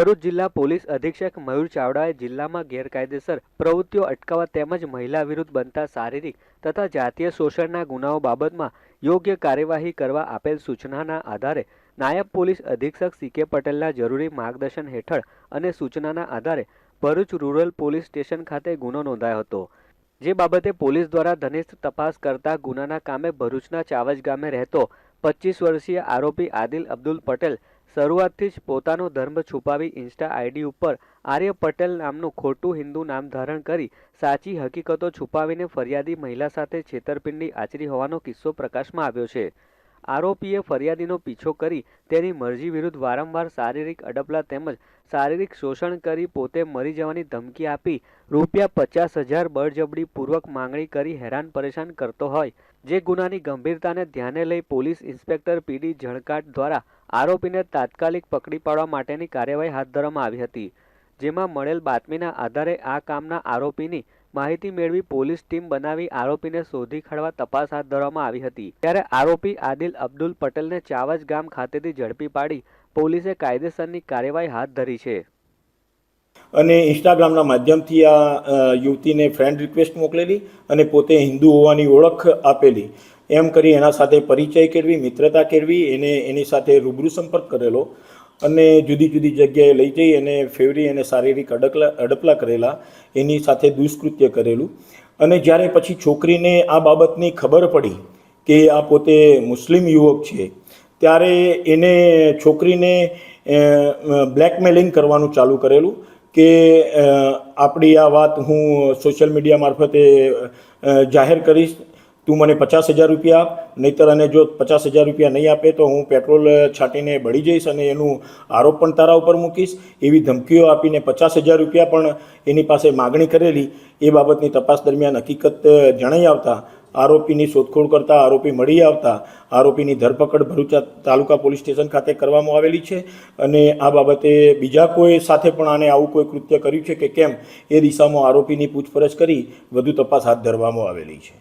ભરૂચ જિલ્લા પોલીસ અધિક્ષક મયુર ચાવડાએ જિલ્લામાં ગેરકાયદેસર પ્રવૃત્તિઓ અટકાવવા તેમજ મહિલા વિરુદ્ધ બનતા શારીરિક તથા જાતીય શોષણના ગુનાઓ બાબતમાં યોગ્ય કાર્યવાહી કરવા આપેલ સૂચનાના આધારે નાયબ પોલીસ અધિક્ષક સી કે પટેલના જરૂરી માર્ગદર્શન હેઠળ અને સૂચનાના આધારે ભરૂચ રૂરલ પોલીસ સ્ટેશન ખાતે ગુનો નોંધાયો હતો. જે બાબતે પોલીસ દ્વારા ધનિષ્ઠ તપાસ કરતા ગુનાના કામે ભરૂચના ચાવજ ગામે રહેતો પચીસ વર્ષીય આરોપી આદિલ અબ્દુલ પટેલ શરૂઆતથી જ પોતાનો ધર્મ છુપાવી ઇન્સ્ટા આઈડી ઉપર આર્ય પટેલ નામનું ખોટું હિન્દુ નામ ધારણ કરી સાચી હકીકતો છુપાવીને ફરિયાદી મહિલા સાથે છેતરપિંડી આચરી હોવાનો કિસ્સો પ્રકાશમાં આવ્યો છે. આરોપીએ ફરિયાદીનો પીછો કરી તેની મરજી વિરુદ્ધ વારંવાર શારીરિક અડપલા તેમજ શારીરિક શોષણ કરી પોતે મરી જવાની ધમકી આપી રૂપિયા પચાસ હજાર બળજબડીપૂર્વક માંગણી કરી હેરાન પરેશાન કરતો હોય. જે ગુનાની ગંભીરતાને ધ્યાને લઈ પોલીસ ઇન્સ્પેક્ટર પીડી જણકાટ દ્વારા આરોપીને તાત્કાલિક પકડી પાડવા માટેની કાર્યવાહી હાથ ધરવામાં આવી હતી, જેમાં મળેલ બાતમીના આધારે આ કામના આરોપીની માહિતી મેળવી પોલીસ ટીમ બનાવી આરોપીને શોધી કાઢવા તપાસ હાથ ધરવામાં આવી હતી. ત્યારે આરોપી આદિલ અબ્દુલ પટેલને ચાવજ ગામ ખાતેથી ઝડપી પાડી પોલીસે કાયદેસરની કાર્યવાહી હાથ ધરી છે. અને ઇન્સ્ટાગ્રામના માધ્યમથી આ યુવતીને ફ્રેન્ડ રિક્વેસ્ટ મોકલેલી અને પોતે હિન્દુ હોવાની ઓળખ આપેલી. એમ કરી એના સાથે પરિચય કેળવી, મિત્રતા કેળવી, એને એની સાથે રૂબરૂ સંપર્ક કરેલો અને જુદી જુદી જગ્યાએ લઈ જઈ એને ફેવરી અને શારીરિક અડકલા, અડપલા કરેલા, એની સાથે દુષ્કૃત્ય કરેલું. અને જ્યારે પછી છોકરીને આ બાબતની ખબર પડી કે આ પોતે મુસ્લિમ યુવક છે, ત્યારે એને છોકરીને બ્લેકમેલિંગ કરવાનું ચાલુ કરેલું કે આપણી આ વાત હું સોશિયલ મીડિયા મારફતે જાહેર કરીશ. તું મને પચાસ હજાર રૂપિયા આપ, નહીતર અને જો પચાસ હજાર રૂપિયા નહીં આપે તો હું પેટ્રોલ છાંટીને બળી જઈશ અને એનું આરોપ પણ તારા ઉપર મૂકીશ. એવી ધમકીઓ આપીને પચાસ હજાર રૂપિયા પણ એની પાસે માગણી કરેલી. એ બાબતની તપાસ દરમિયાન હકીકત જણાઈ આવતા આરોપીની શોધખોળ કરતા આરોપી મળી આવતા આરોપીની ધરપકડ ભરૂચ તાલુકા પોલીસ સ્ટેશન ખાતે કરવામાં આવેલી છે અને આ બાબતે બીજા કોઈ સાથે પણ આને આવું કોઈ કૃત્ય કર્યું છે કે કેમ? એ દિશામાં આરોપીની પૂછપરછ કરી વધુ તપાસ હાથ ધરવામાં આવેલી છે.